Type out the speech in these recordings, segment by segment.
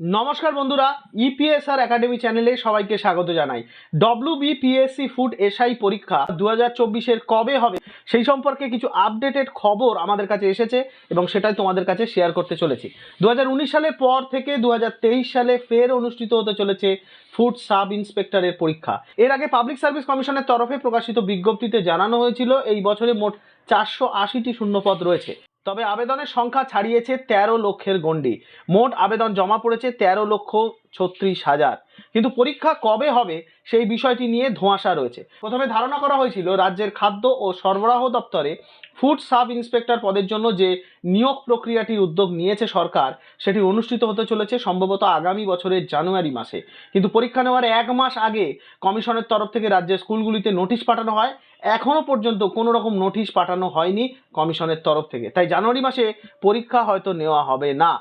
নমস্কার বন্ধুরা EPSR academy চ্যানেলে সবাইকে স্বাগত জানাই। ডব্লিউ বিপিএসসি ফুড এসআই পরীক্ষা দু হাজার কবে হবে সেই সম্পর্কে কিছু আপডেটেড খবর আমাদের কাছে এসেছে এবং সেটাই তোমাদের কাছে শেয়ার করতে চলেছি। দু হাজার উনিশ সালের পর থেকে দু হাজার তেইশ সালে ফের অনুষ্ঠিত হতে চলেছে ফুড সাব ইন্সপেক্টরের পরীক্ষা। এর আগে পাবলিক সার্ভিস কমিশনের তরফে প্রকাশিত বিজ্ঞপ্তিতে জানানো হয়েছিল, এই বছরে মোট চারশো আশিটি শূন্যপদ রয়েছে। তবে আবেদনের সংখ্যা ছাড়িয়েছে তেরো লক্ষের গণ্ডি। মোট আবেদন জমা পড়েছে তেরো লক্ষ ছত্রিশ হাজার। কিন্তু পরীক্ষা কবে হবে সেই বিষয়টি নিয়ে ধোঁয়াশা রয়েছে। প্রথমে ধারণা করা হয়েছিল, রাজ্যের খাদ্য ও সরবরাহ দপ্তরে ফুড সাব ইন্সপেক্টর পদের জন্য যে নিয়োগ প্রক্রিয়াটির উদ্যোগ নিয়েছে সরকার, সেটি অনুষ্ঠিত হতে চলেছে সম্ভবত আগামী বছরের জানুয়ারি মাসে। কিন্তু পরীক্ষা নেওয়ার এক মাস আগে কমিশনের তরফ থেকে রাজ্যের স্কুলগুলিতে নোটিশ পাঠানো হয় এখনও পর্যন্ত কোনো রকম নোটিশ পাঠানো হয়নি কমিশনের তরফ থেকে। তাই জানুয়ারি মাসে পরীক্ষা হয়তো নেওয়া হবে না।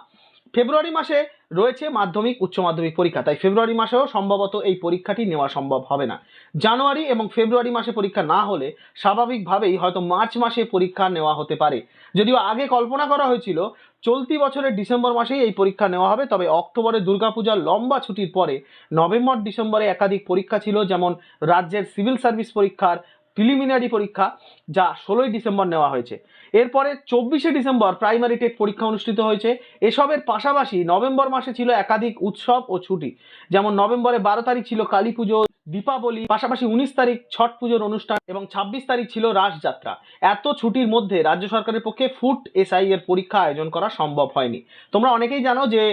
ফেব্রুয়ারি মাসে রয়েছে মাধ্যমিক, উচ্চ মাধ্যমিক পরীক্ষা। তাই ফেব্রুয়ারি মাসেও সম্ভবত এই পরীক্ষাটি নেওয়া সম্ভব হবে না। জানুয়ারি এবং ফেব্রুয়ারি মাসে পরীক্ষা না হলে স্বাভাবিকভাবেই হয়তো মার্চ মাসে পরীক্ষা নেওয়া হতে পারে। যদিও আগে কল্পনা করা হয়েছিল, চলতি বছরের ডিসেম্বর মাসেই এই পরীক্ষা নেওয়া হবে, তবে অক্টোবরে দুর্গাপূজার লম্বা ছুটির পরে নভেম্বর ডিসেম্বরে একাধিক পরীক্ষা ছিল, যেমন রাজ্যের সিভিল সার্ভিস পরীক্ষার প্রিলিমিনারি পরীক্ষা যা ষোলোই ডিসেম্বর নেওয়া হয়েছে। এরপরে চব্বিশে ডিসেম্বর প্রাইমারি টেট পরীক্ষা অনুষ্ঠিত হয়েছে। এসবের পাশাপাশি নভেম্বর মাসে ছিল একাধিক উৎসব ও ছুটি। যেমন নভেম্বরে বারো তারিখ ছিল কালী পুজো দীপাবলি, পাশাপাশি উনিশ তারিখ ছট পুজোর অনুষ্ঠান এবং ছাব্বিশ তারিখ ছিল রাসযাত্রা। এত ছুটির মধ্যে রাজ্য সরকারের পক্ষে ফুড এসআই এর পরীক্ষা আয়োজন করা সম্ভব হয়নি। তোমরা অনেকেই জানো যে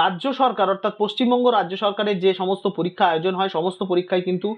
রাজ্য সরকার, অর্থাৎ পশ্চিমবঙ্গ রাজ্য সরকারের যে সমস্ত পরীক্ষা আয়োজন হয়, সমস্ত পরীক্ষাই কিন্তু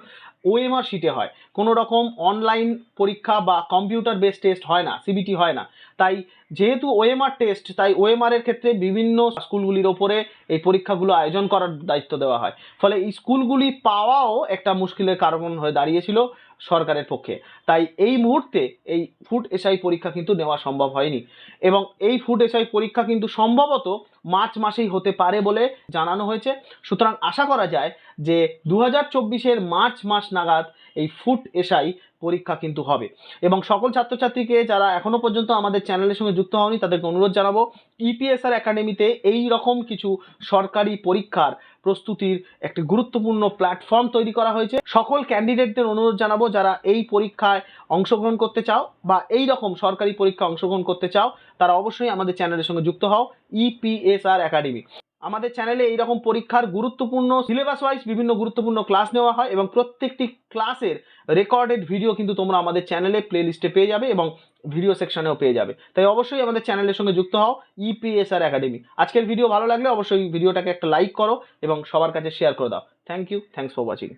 ওএমআর শিটে হয়। কোনো রকম অনলাইন পরীক্ষা বা কম্পিউটার বেস টেস্ট হয় না সিবিটি হয় না। তাই যেহেতু ওএমআর টেস্ট তাই ওএমআর এর ক্ষেত্রে বিভিন্ন স্কুলগুলির ওপরে এই পরীক্ষাগুলো আয়োজন করার দায়িত্ব দেওয়া হয়। ফলে এই স্কুলগুলি পাওয়াও একটা মুশকিলের কারণ হয়ে দাঁড়িয়েছিল সরকারের পক্ষে। তাই এই মুহূর্তে এই ফুড এসআই পরীক্ষা কিন্তু নেওয়া সম্ভব হয়নি। এবং এই ফুড এসআই পরীক্ষা কিন্তু সম্ভবত মার্চ মাসেই হতে পারে বলে জানানো হয়েছে। সুতরাং আশা করা যায় যে দু হাজার মার্চ মাস নাগাদ এই ফুড এসআই পরীক্ষা কিন্তু হবে। এবং সকল ছাত্রছাত্রীকে যারা এখনও পর্যন্ত আমাদের চ্যানেলের সঙ্গে যুক্ত হওনি, তাদেরকে অনুরোধ জানাব, ইপিএসআর একাডেমিতে এই রকম কিছু সরকারি পরীক্ষার প্রস্তুতির একটি গুরুত্বপূর্ণ প্ল্যাটফর্ম তৈরি করা হয়েছে। সকল ক্যান্ডিডেটদের অনুরোধ জানাব, যারা এই পরীক্ষায় অংশগ্রহণ করতে চাও বা এই রকম সরকারি পরীক্ষা অংশগ্রহণ করতে চাও তারা অবশ্যই আমাদের চ্যানেলের সঙ্গে যুক্ত হও E ইপিএসআর একাডেমি আমাদের চ্যানেলে এইরকম পরীক্ষার গুরুত্বপূর্ণ সিলেবাস ওয়াইজ বিভিন্ন গুরুত্বপূর্ণ ক্লাস নেওয়া হয় এবং প্রত্যেকটি ক্লাসের রেকর্ডেড ভিডিও কিন্তু তোমরা আমাদের চ্যানেলে প্লেলিস্টে পেয়ে যাবে এবং ভিডিও সেকশনেও পেয়ে যাবে। তাই অবশ্যই আমাদের চ্যানেলের সঙ্গে যুক্ত হও E ইপিএসআর একাডেমি আজকের ভিডিও ভালো লাগলে অবশ্যই ভিডিওটাকে একটা লাইক করো এবং সবার কাছে শেয়ার করে দাও। Thank you thanks for watching